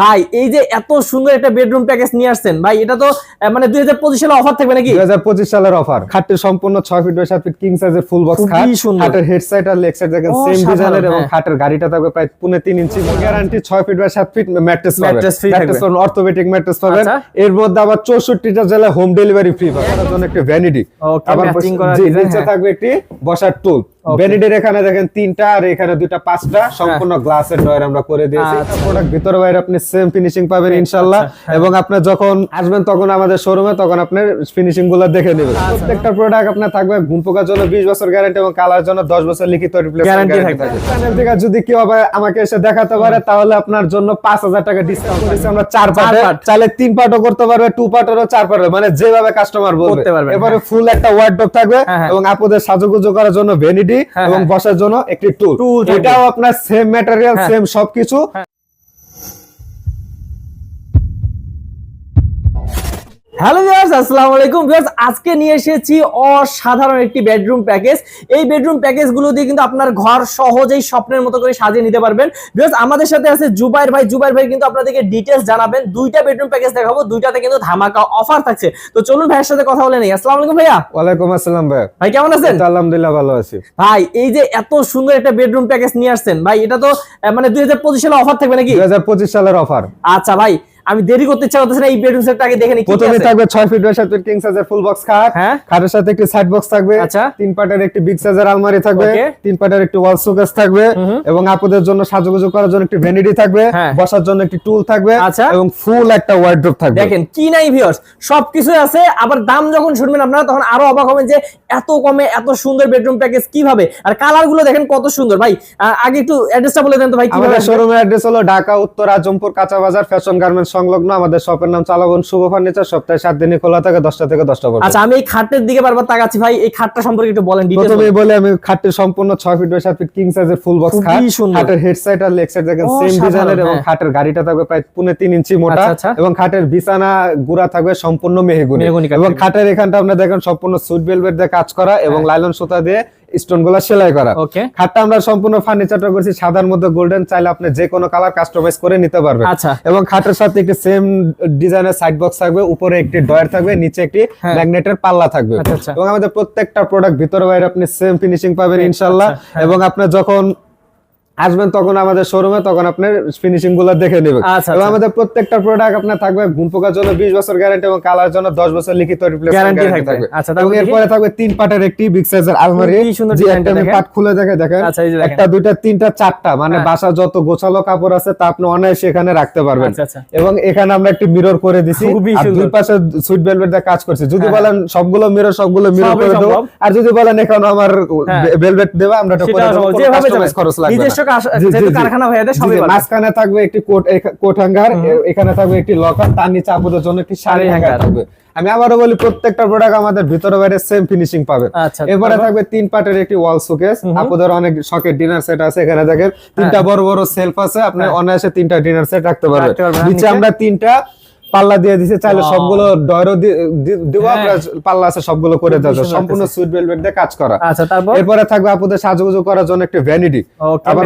ভাই এই যে এত সুন্দর একটা বেডরুম প্যাকেজ নিয়ে আসছেন ভাই এটা তো মানে দুই হাজার পঁচিশ সালে অফার থাকবে নাকি দুই হাজার পঁচিশ সালের অফার খাটটি সম্পূর্ণ ছয় ফিট বাই সাত ফিট কিং সাইজের ফুল বক্স খাট। খাটের হেড সাইড আর লেগ সাইড দেখেন সেম ডিজাইনের এবং হ্যাঁ। খাটের গাড়িটা থাকবে প্রায় পুনে তিন ইঞ্চি গ্যারান্টি ছয় ফিট বাই সাত ফিট ম্যাট্রেস ম্যাট্রেস থাকবে। পাবেন অর্থোপেডিক ম্যাট্রেস পাবেন আচ্ছা। এর মধ্যে আবার চৌষট্টিটা জেলায় হোম ডেলিভারি ফ্রি পাবেন তার জন্য একটি ভ্যানিটি আবার নিচে হ্যাঁ। থাকবে একটি বসার টুল Okay. এখানে দেখেন তিনটা আর এখানে দুইটা পাঁচটা সম্পূর্ণ গ্লাসের ডয়ার আমরা করে দিয়েছি। প্রোডাক্ট ভিতরে বাইরে আপনি সেম ফিনিশিং পাবেন ইনশাআল্লাহ আচ্ছা, হ্যাঁ। এবং আপনি যখন আসবেন তখন আমাদের শোরুমে তখন আপনার ফিনিশিংগুলো দেখে নেবেন আচ্ছা। প্রত্যেকটা প্রোডাক্ট আপনার থাকবে ঘুম পোকার জন্য 20 বছর গ্যারান্টি এবং কালার জন্য 10 বছর লিখিত Guarantee গ্যারান্টি থাকবে। চ্যানেল থেকে যদি কেউ আবার আমাকে এসে দেখাতে পারে তাহলে আপনার জন্য 5000 টাকা ডিসকাউন্ট করেছি আমরা চার পার্টে চাইলে তিন পার্টও করতে পারবে টু পার্টেরও চার পার্টও মানে যেভাবে কাস্টমার বলবে এবারে হ্যাঁ। ফুল একটা ওয়ার্ডরোব থাকবে হ্যাঁ, হ্যাঁ। এবং আপুদের সাজুগুজু করার জন্য ভ্যানিটি হ্যাঁ, এবং হ্যাঁ। বসার জন্য একটি টুল এটাও আপনার সেম ম্যাটেরিয়াল হ্যাঁ। সেম সবকিছু হ্যালো ভিউয়ার্স আসসালামু আলাইকুম। ভিউয়ার্স আজকে নিয়ে এসেছি অসাধারণ একটি বেডরুম প্যাকেজ এই বেডরুম প্যাকেজগুলো দিয়ে কিন্তু আপনার ঘর সহজেই স্বপ্নের মতো করে সাজিয়ে নিতে পারবেন। ভিউয়ার্স আমাদের সাথে আছে জুবাইর ভাই। জুবাইর ভাই কিন্তু আপনাদেরকে ডিটেলস জানাবেন। দুইটা বেডরুম প্যাকেজ দেখাবো দুইটাতে কিন্তু ধামাকা অফার থাকছে। তো চলুন ভাইয়ের সাথে কথা বলে নেই। আসসালামু আলাইকুম ভাইয়া। ওয়ালাইকুম আসসালাম ভাই। ভাই কেমন আছেন? আলহামদুলিল্লাহ ভালো আছি। ভাই এই যে এত সুন্দর একটা বেডরুম প্যাকেজ নিয়ে আসছেন। ভাই এটা তো মানে দুই হাজার পঁচিশ সালে অফার থাকবে নাকি? দুই হাজার পঁচিশ সালের অফার আচ্ছা ভাই আমি দেরি করতে ইচ্ছা করতেছি না এই বেডরুম সেটটা আগে দেখে নিই প্রথমে। থাকবে ছয় ফিট বাই সাত ফিট কিং সাইজের ফুল বক্স খাট। হ্যাঁ। খাটের সাথে একটি সাইড বক্স থাকবে। আচ্ছা। তিন পাটের একটি বিগ সাইজের আলমারি থাকবে। তিন পাটের একটি ওয়াল শোকেস থাকবে। এবং আপুদের জন্য সাজুগুজু করার জন্য একটি ভ্যানিটি থাকবে। হ্যাঁ। বসার জন্য একটি টুল থাকবে। আচ্ছা। এবং ফুল একটা ওয়ার্ড্রোব থাকবে। দেখেন কি নাই ভিউয়ার্স সবকিছুই আছে আবার দাম যখন শুনবেন আপনারা তখন আরও অবাক হবেন যে এত কমে এত সুন্দর বেডরুম প্যাকেজ কীভাবে? আর কালারগুলো দেখেন কত সুন্দর। ভাই আগে একটু অ্যাড্রেসটা বলে দেন তো ভাই কীভাবে আমাদের শোরুমের অ্যাড্রেস হলো ঢাকা উত্তর আজমপুর কাঁচা বাজার ফ্যাশন গার্মেন্টস সংলগ্ন আমাদের শপের নাম চালাবন শুভ ফার্নিচার সপ্তাহে সাত দিনই খোলা থাকে দশটা থেকে দশটা পর্যন্ত আচ্ছা আমি এই খাটের দিকে বারবার তাকাচ্ছি ভাই এই খাটটা সম্পর্কে একটু বলেন ডিটেইলস প্রথমেই বলে আমি খাটটি সম্পূর্ণ ছয় ফিট বাই সাত ফিট কিং সাইজের ফুল বক্স খাট খাটের হেড সাইড আর লেগ সাইড দেখেন সেম ডিজাইনের এবং হ্যাঁ। খাটের গাড়িটা থাকবে প্রায় পুনে তিন ইঞ্চি মোটা আচ্ছা, আচ্ছা। এবং খাটের বিছানা গুড়া থাকবে সম্পূর্ণ মেহগুনি এবং খাটের এখানটা আপনি দেখেন সম্পূর্ণ সুইট ভেলভেট দিয়ে কাজ করা এবং হ্যাঁ। লাইলন সুতা দিয়ে স্টোনগুলা সেলাই করা ওকে খাটটা আমরা সম্পূর্ণ ফার্নিচারটা করছি সাদার মধ্যে গোল্ডেন চাইলে আপনি যে কোনো কালার কাস্টমাইজ করে নিতে পারবেন আচ্ছা। এবং খাটের সাথে একটি সেম ডিজাইনের সাইড বক্স থাকবে উপরে একটি ডয়ার থাকবে নিচে একটি। ম্যাগনেটের পাল্লা থাকবে আচ্ছা, আচ্ছা। এবং আমাদের প্রত্যেকটা প্রোডাক্ট ভিতরে বাইরে আপনি সেম ফিনিশিং পাবেন ইনশাল্লাহ হ্যাঁ। এবং আপনি যখন আসবেন তখন আমাদের শোরুমে তখন আপনার ফিনিশিংগুলো দেখে নেবেন। আচ্ছা, এবং আচ্ছা। আমাদের প্রত্যেকটা প্রোডাক্ট আপনার থাকবে ঘুম পোকার জন্য 20 বছর গ্যারান্টি এবং কালার জন্য 10 বছর লিখিত রিপ্লেসমেন্ট গ্যারান্টি থাকবে। আচ্ছা, এবং এরপরে থাকবে তিন পাটের একটি বিগ সাইজের আলমারি। সুন্দর। পাট খুলে দেখে দেখেন। আচ্ছা। একটা দুইটা তিনটা চারটা মানে হ্যাঁ। বাসা যত গোছালো কাপড় আছে তা আপনি অনায়াসে এখানে রাখতে পারবেন। এবং এখানে আমরা একটি মিরর করে দিছি। দুই পাশে সুইট ভেলভেট দিয়ে কাজ করছি। যদি হ্যাঁ, বলেন সবগুলো মিরর সবগুলো মিরর করে দেবো। আর যদি বলেন এখানে আমার হ্যাঁ। ভেলভেট দেবা আমরা খরচ লাগবে কারখানা হয়ে সবই। মাঝখানে থাকবে একটি কোট কোট হ্যাঙ্গার এখানে থাকবে একটি লকার তার নিচে আপুদের জন্য একটি শাড়ি শাড়ি হ্যাঙ্গার থাকবে। আমি আবারও বলি প্রত্যেকটা প্রোডাক্ট আমাদের ভিতরে বাইরে সেম ফিনিশিং পাবে। আচ্ছা, এরপরে থাকবে তিন পার্টের একটি ওয়াল শোকেস আপুদের অনেক শখের ডিনার সেট আছে এখানে দেখেন। তিনটা বড় বড় সেলফ আছে আপনি হ্যাঁ। অনায়াসে তিনটা ডিনার সেট রাখতে পারবেন। নিচে? আমরা তিনটা পাল্লা দিয়ে দিছে চাইলে সবগুলো ডয়রো দিব হ্যাঁ। পাল্লা আছে সবগুলো করে দেওয়া সম্পূর্ণ সুইট ভেলভেট দিয়ে কাজ করা। আচ্ছা তারপর? এরপরে থাকবে আপুদের সাজুগুজু করার জন্য একটি ভ্যানিটি আবার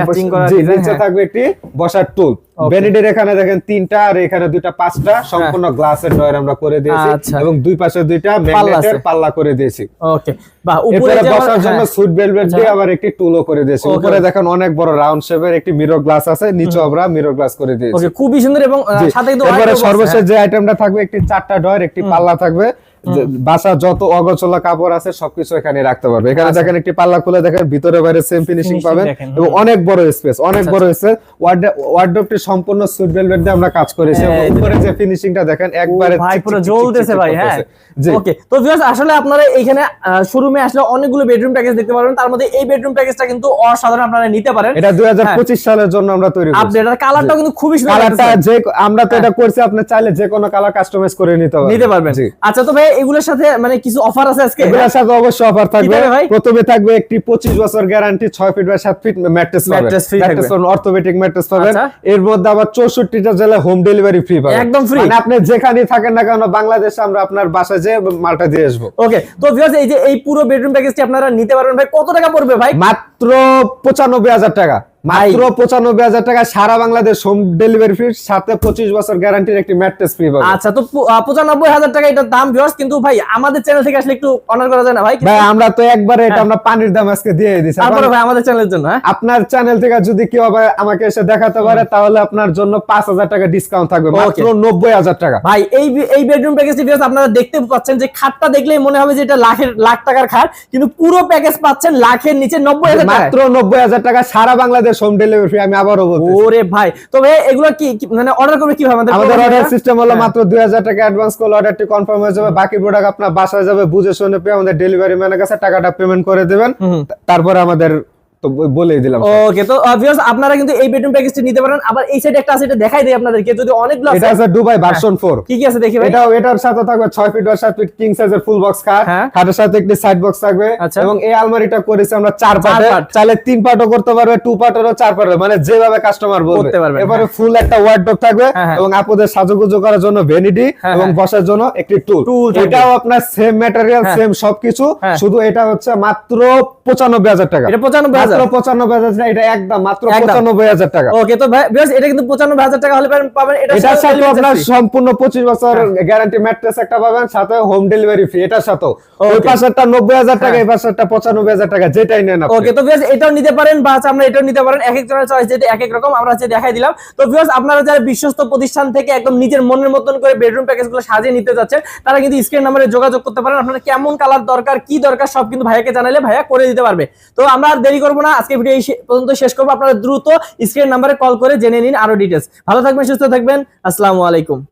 নিচে হ্যাঁ। থাকবে একটি বসার টুল Okay. এখানে দেখেন তিনটা আর এখানে দুইটা পাঁচটা সম্পূর্ণ গ্লাসের ডয়ার আমরা করে দিয়েছি আচ্ছা। এবং দুই পাশে দুইটা ম্যাগনেটের পাল্লা করে দিয়েছি ওকে বাহ উপরে বসার জন্য হ্যাঁ। সুইট ভেলভেট দিয়ে আচ্ছা। আবার একটি টুলও করে দিয়েছি উপরে দেখেন অনেক বড় রাউন্ড শেপের একটি মিরর গ্লাস আছে নিচে আমরা মিরর গ্লাস করে দিয়েছি ওকে খুবই সুন্দর এবং। সাথে কিন্তু সর্বশেষ হ্যাঁ। যে আইটেমটা থাকবে একটি চারটা ডয়ার একটি পাল্লা থাকবে বাসা যত অগোছলা কাপড় আছে সবকিছু এখানে রাখতে পারবে। এখানে আচ্ছা। দেখেন একটি পাল্লা খুলে দেখেন ভিতরে বাইরে সেম ফিনিশিং পাবেন এবং অনেক বড় স্পেস অনেক আচ্ছা, বড় স্পেস ওয়ার্ডরোবটি সম্পূর্ণ সুইট ভেলভেট দিয়ে আমরা কাজ করেছি। হ্যাঁ, উপরে যে ফিনিশিংটা দেখেন একবারে ভাই পুরো জ্বলতেছে ভাই হ্যাঁ। ওকে তো ভিউয়ার্স আসলে আপনারা এখানে শোরুমে আসলে অনেকগুলো বেডরুম প্যাকেজ দেখতে পারবেন। তার মধ্যে এই বেডরুম প্যাকেজটা কিন্তু অসাধারণ আপনারা নিতে পারেন। এটা 2025 সালের জন্য আমরা তৈরি করছি। আপডেট আর কালারটাও কিন্তু খুবই সুন্দর কালারটা যে আমরা তো এটা করছি আপনি চাইলে যে কোনো কালার কাস্টমাইজ করে নিতে পারবেন। নিতে পারবেন। আচ্ছা তো ভাই এগুলোর সাথে মানে কিছু অফার আছে আজকে? এগুলোর সাথে অবশ্যই অফার থাকবে। প্রথমে থাকবে একটি 25 বছর guarantee 6 feet by 7 feet mattress পাবেন। ম্যাট্রেস। পাবেন অর্থোপেডিক ম্যাট্রেস পাবেন। এর মধ্যে আবার 64টা জেলায় হোম ডেলিভারি ফ্রি পাবেন। একদম ফ্রি মানে আপনি যেখানেই থাকেন না কেন বাংলাদেশে আমরা আপনার বাসায় যেয়ে মালটা দিয়ে আসব। ওকে তো ভিউয়ার্স এই যে এই পুরো বেডরুম প্যাকেজটি আপনারা নিতে পারবেন ভাই। কত টাকা পড়বে ভাই? মাত্র 95000 টাকা। মাত্র পঁচানব্বই হাজার টাকা সারা বাংলাদেশ হোম ডেলিভারি ফ্রি সাথে পঁচিশ বছর গ্যারান্টির একটি ম্যাট্রেস ফ্রি পাবে। আচ্ছা তো পঁচানব্বই হাজার টাকা এটার দাম ভিউয়ার্স কিন্তু ভাই আমাদের চ্যানেল থেকে আসলে একটু অনার করা যায় না ভাই? ভাই আমরা তো একবারে এটা হ্যাঁ। আমরা পানির দাম আজকে দিয়ে দিচ্ছি তারপরে ভাই আমাদের চ্যানেলের জন্য হ্যাঁ? আপনার চ্যানেল থেকে যদি কেউ আবার আমাকে এসে দেখাতে পারে তাহলে আপনার জন্য পাঁচ হাজার টাকা ডিসকাউন্ট থাকবে মাত্র নব্বই হাজার টাকা। ভাই এই এই বেডরুম প্যাকেজটি ভিউয়ার্স আপনারা দেখতে পাচ্ছেন যে খাটটা দেখলেই মনে হবে যে এটা লাখের লাখ টাকার খাট কিন্তু পুরো প্যাকেজ পাচ্ছেন লাখের নিচে নব্বই হাজার মাত্র নব্বই হাজার টাকা সারা বাংলাদেশ হোম ডেলিভারি ফ্রি আমি আবারও বলছি ওরে ভাই তবে এগুলো কি মানে অর্ডার করবে কীভাবে? আমাদের আমাদের অর্ডার সিস্টেম হলো হ্যাঁ। মাত্র দুই হাজার টাকা অ্যাডভান্স করলে অর্ডারটি কনফার্ম হয়ে যাবে। বাকি প্রোডাক্ট আপনার বাসায় যাবে বুঝে শুনে পেয়ে আমাদের ডেলিভারি ম্যানের কাছে টাকাটা পেমেন্ট করে দেবেন। তারপরে আমাদের তো ব- দিলাম ওকে তো ভিউয়ার্স আপনারা কিন্তু এই বেডরুম প্যাকেজটি নিতে পারেন আবার এই সাইডে একটা আছে এটা দেখাই দেই আপনাদেরকে যদি অনেকগুলো এটা আছে দুবাই ভার্সন ফোর কি কি আছে দেখি ভাই এটাও এটার সাথে থাকবে ছয় ফিট বাই সাত ফিট কিং সাইজের ফুল বক্স খাট হ্যাঁ। খাটের সাথে একটি সাইড বক্স থাকবে আচ্ছা। এবং এই আলমারিটা করেছি আমরা চার part। চাইলে তিন পার্টও করতে পারবে টু পার্টেরও চার মানে যেভাবে কাস্টমার বলবে এবারে ফুল একটা ওয়ার্ডরোব থাকবে হ্যাঁ, হ্যাঁ। এবং আপনাদের সাজুগুজু করার জন্য ভ্যানিটি হ্যাঁ, এবং হ্যাঁ। বসার জন্য একটি টুল এটাও আপনার সেম ম্যাটেরিয়াল হ্যাঁ। সেম সবকিছু হ্যাঁ। শুধু এটা হচ্ছে মাত্র পঁচানব্বই হাজার টাকা এটা পঁচানব্বই মাত্র হাজার পঁচানব্বই হাজার টাকা, এটা একদম মাত্র একদম। পঁচানব্বই হাজার টাকা ওকে তো ভিউয়ার্স এটা কিন্তু পঁচানব্বই হাজার টাকা হলে পাবেন- পাবেন এটা এটার সাথে আপনার। সম্পূর্ণ পঁচিশ বছর গ্যারান্টি ম্যাট্রেস একটা পাবেন সাথে হোম ডেলিভারি ফ্রি এটার সাথে ওই পাশেরটা নব্বই হাজার টাকা। এই পাশেরটা পঁচানব্বই হাজার টাকা যেটাই নেন আপনি। ওকে তো ভিউয়ার্স এটাও নিতে পারেন বা আমরা এটাও নিতে পারেন এক একজনের চয়েস যেটা এক এক রকম আমরা হচ্ছে দেখাই দিলাম তো ভিউয়ার্স আপনারা যারা বিশ্বস্ত প্রতিষ্ঠান থেকে একদম নিজের মনের মতন করে বেডরুম প্যাকেজগুলো সাজিয়ে নিতে যাচ্ছেন তারা কিন্তু স্ক্রিন নাম্বারে যোগাযোগ করতে পারেন আপনারা কেমন কালার দরকার কি দরকার সব কিন্তু ভাইয়াকে জানালে ভাইয়া করে দিতে পারবে তো আমরা আর দেরি করব না আজকে ভিডিও পর্যন্ত শেষ করব। আপনারা দ্রুত স্ক্রিন নাম্বারে কল করে জেনে নিন আরও ডিটেলস ভালো থাকবেন, সুস্থ থাকবেন। আসসালামু আলাইকুম।